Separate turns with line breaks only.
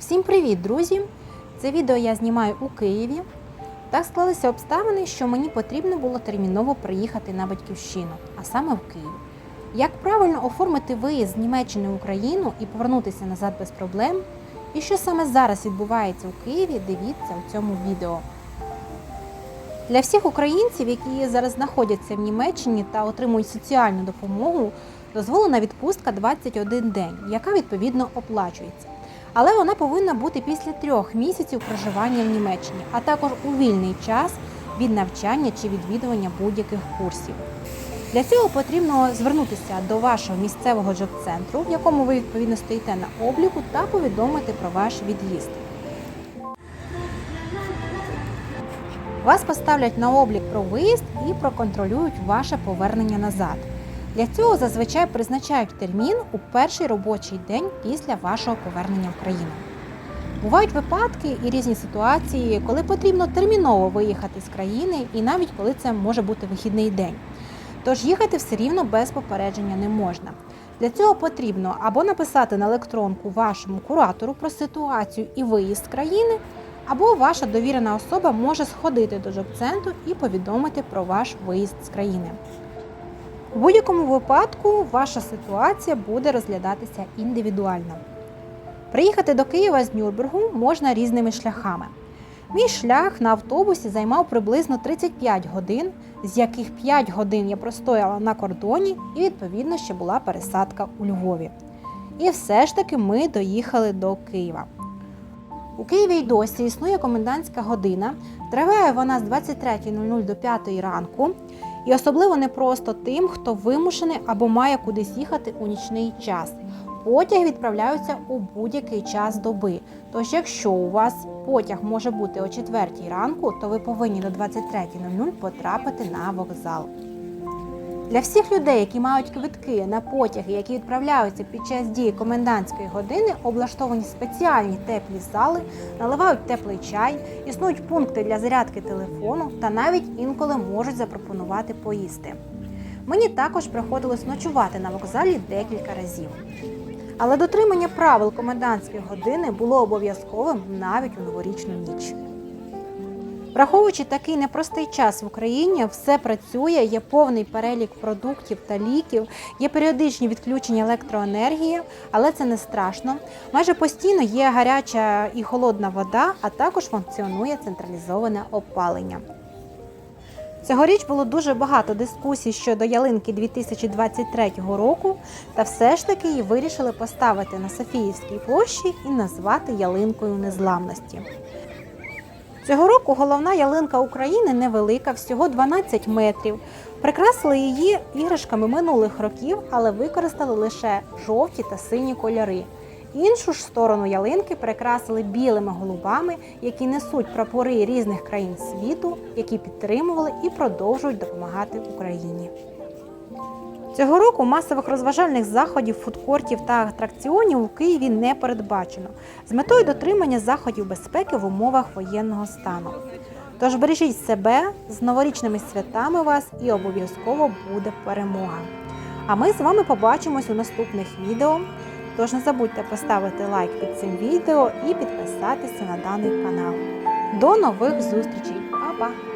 Всім привіт, друзі! Це відео я знімаю у Києві. Так склалися обставини, що мені потрібно було терміново приїхати на батьківщину, а саме в Київ. Як правильно оформити виїзд з Німеччини в Україну і повернутися назад без проблем? І що саме зараз відбувається у Києві, дивіться у цьому відео. Для всіх українців, які зараз знаходяться в Німеччині та отримують соціальну допомогу, дозволена відпустка 21 день, яка відповідно оплачується. Але вона повинна бути після трьох місяців проживання в Німеччині, а також у вільний час від навчання чи відвідування будь-яких курсів. Для цього потрібно звернутися до вашого місцевого джоб-центру, в якому ви відповідно стоїте на обліку, та повідомити про ваш від'їзд. Вас поставлять на облік про виїзд і проконтролюють ваше повернення назад. Для цього зазвичай призначають термін у перший робочий день після вашого повернення в країну. Бувають випадки і різні ситуації, коли потрібно терміново виїхати з країни, і навіть коли це може бути вихідний день. Тож їхати все рівно без попередження не можна. Для цього потрібно або написати на електронку вашому куратору про ситуацію і виїзд з країни, або ваша довірена особа може сходити до джоб-центру і повідомити про ваш виїзд з країни. У будь-якому випадку ваша ситуація буде розглядатися індивідуально. Приїхати до Києва з Нюрнбергу можна різними шляхами. Мій шлях на автобусі займав приблизно 35 годин, з яких 5 годин я простояла на кордоні і відповідно ще була пересадка у Львові. І все ж таки ми доїхали до Києва. У Києві й досі існує комендантська година. Триває вона з 23.00 до 5 ранку. І особливо не просто тим, хто вимушений або має кудись їхати у нічний час. Потяги відправляються у будь-який час доби. Тож, якщо у вас потяг може бути о 4 ранку, то ви повинні до 23.00 потрапити на вокзал. Для всіх людей, які мають квитки на потяги, які відправляються під час дії комендантської години, облаштовані спеціальні теплі зали, наливають теплий чай, існують пункти для зарядки телефону та навіть інколи можуть запропонувати поїсти. Мені також приходилось ночувати на вокзалі декілька разів. Але дотримання правил комендантської години було обов'язковим навіть у новорічну ніч. Враховуючи такий непростий час в Україні, все працює, є повний перелік продуктів та ліків, є періодичні відключення електроенергії, але це не страшно. Майже постійно є гаряча і холодна вода, а також функціонує централізоване опалення. Цьогоріч було дуже багато дискусій щодо ялинки 2023 року, та все ж таки її вирішили поставити на Софіївській площі і назвати ялинкою незламності. Цього року головна ялинка України невелика, всього 12 метрів. Прикрасили її іграшками минулих років, але використали лише жовті та сині кольори. Іншу ж сторону ялинки прикрасили білими голубами, які несуть прапори різних країн світу, які підтримували і продовжують допомагати Україні. Цього року масових розважальних заходів, фудкортів та атракціонів у Києві не передбачено з метою дотримання заходів безпеки в умовах воєнного стану. Тож бережіть себе з новорічними святами вас і обов'язково буде перемога. А ми з вами побачимось у наступних відео. Тож не забудьте поставити лайк під цим відео і підписатися на даний канал. До нових зустрічей! Па-па!